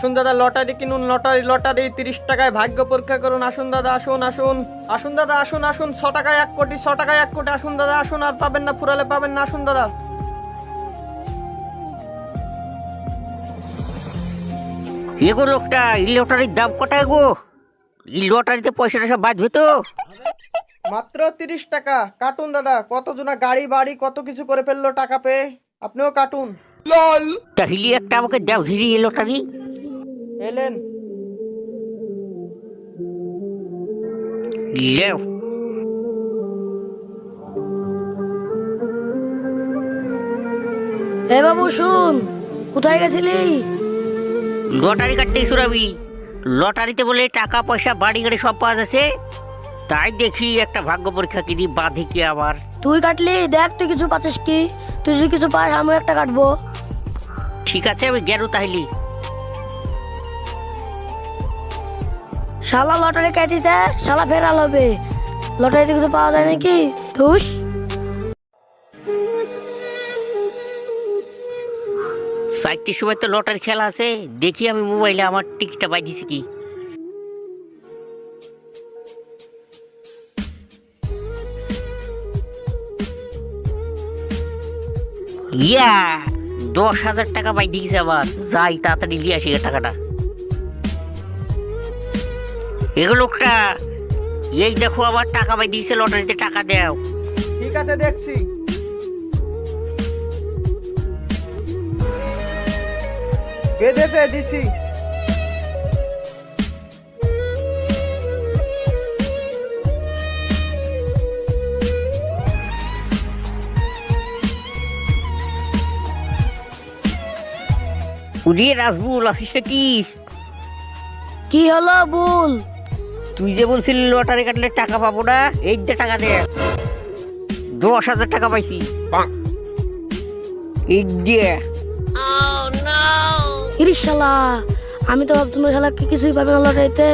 আসুন দাদা লটারি কিনুন লটারি লটারি তিরিশ টাকায় ভাগ্য পরীক্ষা করুন। আসুন দাদা আসুন আসুন আসুন দাদা আসুন আসুন ছ টাকায় এক কোটি ছ টাকায় এক কোটি আসুন দাদা আসুন আর পাবেন না ফুরালে পাবেন না আসুন দাদা। এগো লোকটা এই লটারির দাম কটায় গো? এই লটারিতে পয়সাটা সব বাঁচবে তো? মাত্র তিরিশ টাকা। কাটুন দাদা কতজনা গাড়ি বাড়ি কত কিছু করে ফেলল টাকা পেয়ে। আপনিও কাটুন। তাহলে একটা আমাকে দাও ঝিরি এই লটারি। এলেন লেও হে বাবু শুন। কোথায় গেছিলি? লটারি কাটতে সুরাবি। লটারিতে বলে টাকা পয়সা বাড়ি গাড়ি সব পাওয়া যাচ্ছে। তাই দেখি একটা ভাগ্য পরীক্ষা কিনি বাঁধি কি আবার তুই কাটলি? দেখ তুই কিছু পাচ্ছিস কি? তুই যদি কিছু পাস আমিও একটা কাটবো। ঠিক আছে আমি গেল তাহলে। শালা লটারি কেটে যায় শালা ফেরাল হবে লটারিতে কিছু পাওয়া যায় নাকি? ধুস। চারটির সময় তো লটারি খেলা আছে, দেখি আমি মোবাইলে আমার টিকিটটা পাই দিছি কি। ইয়া, দশ হাজার টাকা পাই দিয়েছে আবার। যাই, তাড়াতাড়ি নিয়ে আসি টাকাটা। এগুলো লোকটা এই দেখো আবার টাকা পাই দিয়েছে লটারিতে টাকা দেও। ঠিক আছে দেখছি। বেঁধেছে দিছি। উড়িয়ে রাজবুল আসিস কি কি হলো বল? তুই যে বলছিলি লটারি কাটলে টাকা পাবো না এই যে টাকা দে। দশ হাজার টাকা পাইছি। এই যে। শালা আমি তো ভাবছি শালা কি কিছুই পাবে না লটারিতে।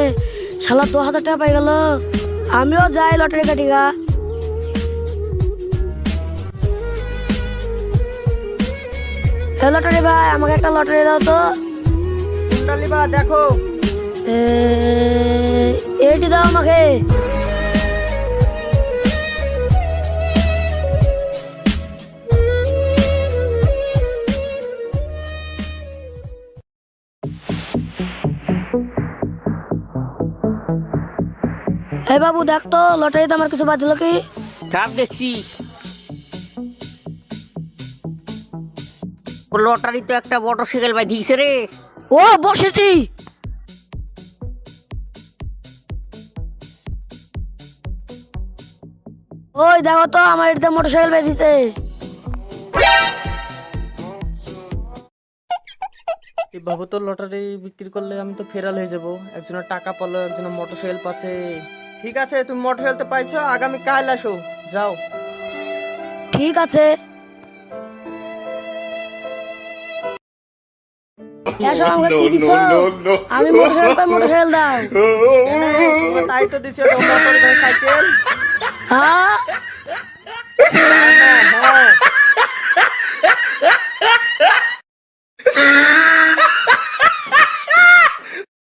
শালা দু হাজার টাকা পাই গেল আমিও যাই লটারি কাটিগা লটারি ভাই আমাকে একটা লটারি দাও তো। দেখো। এ, এইটি দাও আমাকে। হে বাবু দেখ তো লটারিতে আমার কিছু বাজলো কি? সব দেখছি। ও লটারি তো একটা মোটর সাইকেল বাই দিয়েছে রে। ও বসেছি। ওই দেখো তো আমার এটা মোটর সাইকেল বেঁধেছে এভাবে তো লটারি বিক্রি করলে আমি তো ফেরাল হয়ে যাব। একজনের টাকা পালো একজনের মোটরসাইকেল পাচ্ছে। ঠিক আছে তুমি মোটরসাইকেল তো পাইছো আগামী কাল আসো। যাও। ঠিক আছে। আমি মোটরসাইকেল মোটরসাইকেল দাও? তাই তো দিছে মোটরসাইকেল হ্যাঁ হ্যাঁ